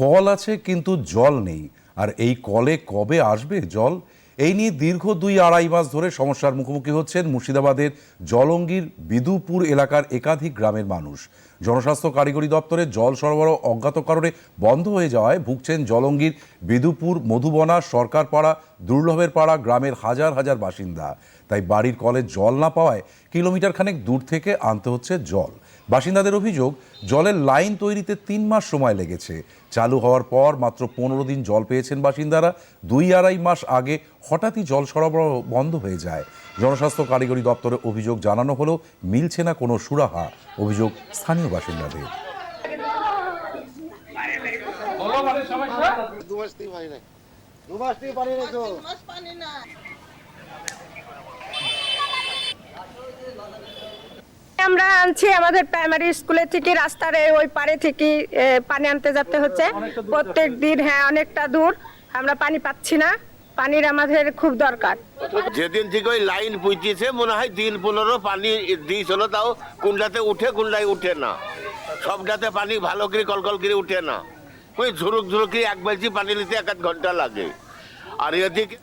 Call আছে, কিন্তু জল নেই। আর এই কলে কবে আসবে জল? এই নিয়ে দীর্ঘ দুই আড়াই মাস ধরে সমস্যার মুখোমুখি হচ্ছেন মুর্শিদাবাদের জলঙ্গির বিদুপুর এলাকার একাধিক গ্রামের মানুষ। জনস্বাস্থ্য কারিগরি দপ্তরে জল সরবরাহ অজ্ঞাত কারণে বন্ধ হয়ে যাওয়ায় ভুগছেন জলঙ্গির বিদুপুর মধুবনা, সরকারপাড়া দুর্লভের পাড়া গ্রামের হাজার হাজার বাসিন্দা। তাই বাড়ির কলে জল না পাওয়ায় কিলোমিটার খানেক দূর থেকে আনতে হচ্ছে জল। বাসিন্দাদের অভিযোগ জলের লাইন তৈরিতে তিন মাস সময় লেগেছে। চালু হওয়ার পর মাত্র পনেরো দিন জল পেয়েছেন বাসিন্দারা। দুই আড়াই মাস আগে হঠাৎই জল সরবরাহ বন্ধ হয়ে যায়। জনস্বাস্থ্য কারিগরি দপ্তরে অভিযোগ জানানো হলেও মিলছে না কোনো সুরাহা অভিযোগ স্থানীয় বাসিন্দাদের। দু মাস থেকে পানি নাই। দু মাস থেকে পানি নাই তো। মাস পানি না আমরা আনছি আমাদের প্রাইমারি স্কুলে থেকে রাস্তার ওই পারে থেকে পানি আনতে যেতে হচ্ছে। প্রত্যেক দিন হ্যাঁ অনেকটা দূর। আমরা পানি পাচ্ছি না। পানির আমাদের খুব দরকার। যেদিন থেকে ওই লাইন পুঁতিছে মনে হয় দিন পনেরো পানি দিয়েছিল তাও কুন্ডাতে উঠে কুন্ডায় উঠে না। সবটাতে পানি ভালো করে কলকল করে উঠে না। ওই ঝুরুক ঝুরুক করে এক বালতি পানি নিতে এক আধ ঘণ্টা লাগে। আর এদিকে